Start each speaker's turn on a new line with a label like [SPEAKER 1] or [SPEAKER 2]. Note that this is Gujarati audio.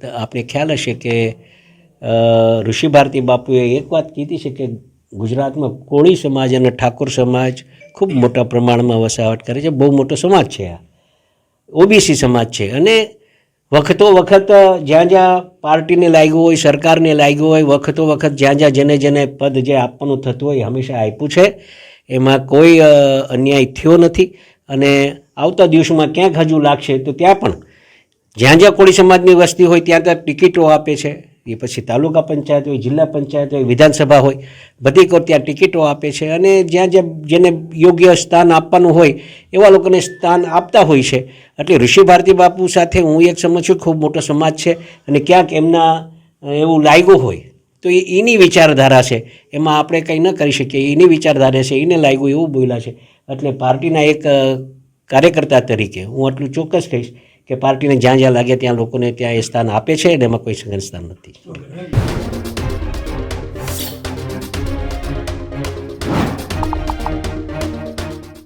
[SPEAKER 1] તો આપને ખ્યાલ હશે કે ઋષિ ભારતી બાપુએ એક વાત કીધી છે કે ગુજરાતમાં કોળી સમાજ અને ઠાકોર સમાજ ખૂબ મોટા પ્રમાણમાં વસાવટ કરે છે. બહુ મોટો સમાજ છે આ. ઓબીસી સમાજ છે. અને વખતો વખત જ્યાં જ્યાં પાર્ટીને લાગ્યું હોય, સરકારને લાગ્યું હોય, વખતો વખત જ્યાં જ્યાં જેને જેને પદ જે આપવાનું થતું હોય હંમેશા આપ્યું છે. એમાં કોઈ અન્યાય થયો નથી. અને આવતા દિવસોમાં ક્યાંક હજુ લાગશે તો ત્યાં પણ જ્યાં જ્યાં કોળી સમાજની વસ્તી હોય ત્યાં ત્યાં ટિકિટો આપે છે. એ પછી તાલુકા પંચાયત હોય, જિલ્લા પંચાયત હોય, વિધાનસભા હોય, બધી ત્યાં ટિકિટો આપે છે અને જ્યાં જ્યાં જેને યોગ્ય સ્થાન આપવાનું હોય, એવા લોકોને સ્થાન આપતા હોય છે. એટલે ઋષિ ભારતી બાપુ સાથે હું એક સમજ છું, ખૂબ મોટો સમાજ છે અને ક્યાંક એમના એવું લાગ્યું હોય, તો એ એની વિચારધારા છે. એમાં આપણે કંઈ ન કરી શકીએ, એની વિચારધારા છે, એને લાગ્યું, એવું બોલ્યા છે. એટલે પાર્ટીના એક કાર્યકર્તા તરીકે હું આટલું ચોક્કસ કહીશ. કે પાર્ટીને જ્યાં જ્યાં લાગે ત્યાં લોકોને ત્યાં એ સ્થાન આપે છે, અને એમાં કોઈ સંગન સ્થાન નથી.